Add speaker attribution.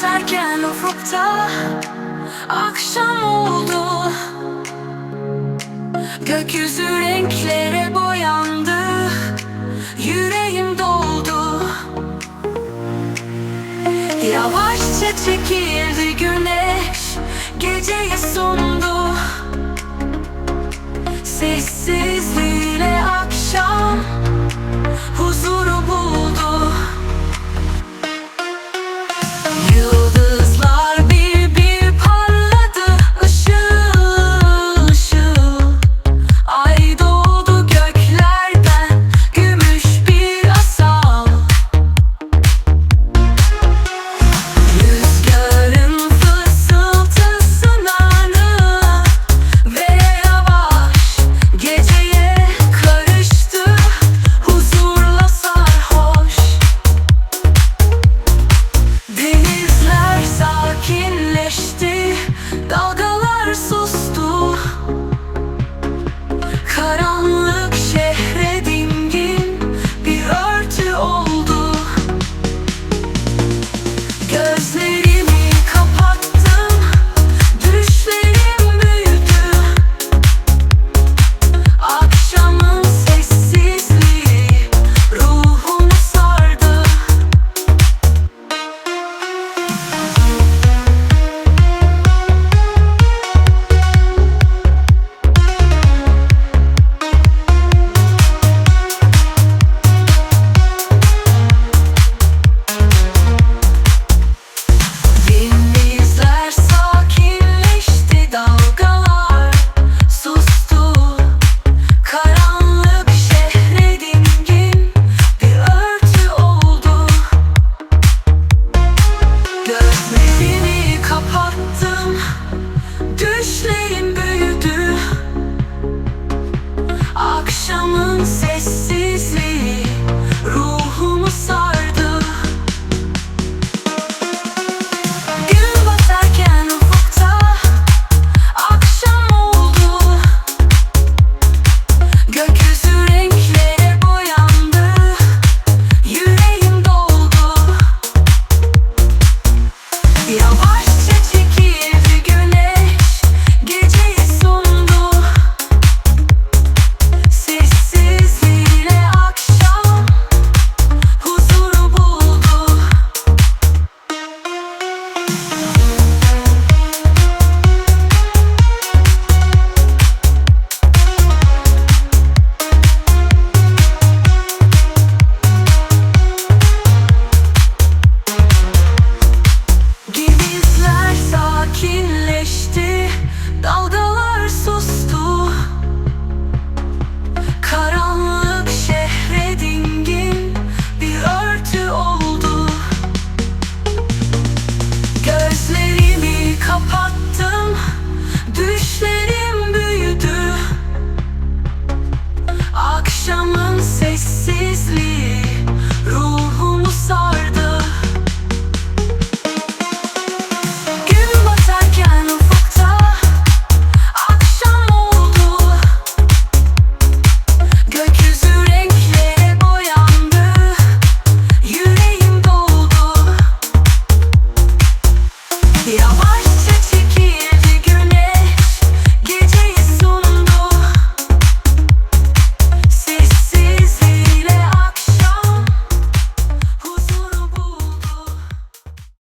Speaker 1: biterken ufukta Akşam oldu. Gökyüzü renklere boyandı Yüreğim doldu. Yavaşça çekildi güneş Geceye sundu Sessizliğiyle akşam Akşamın sessizliği ruhumu sardı. Gün batarken ufukta akşam oldu. Gökyüzü renklere boyandı yüreğim doldu. Yavaş sessizliği ruhumu sardı. Gün batarken ufukta akşam oldu. Gökyüzü renklere boyandı yüreğim doldu. Yavaş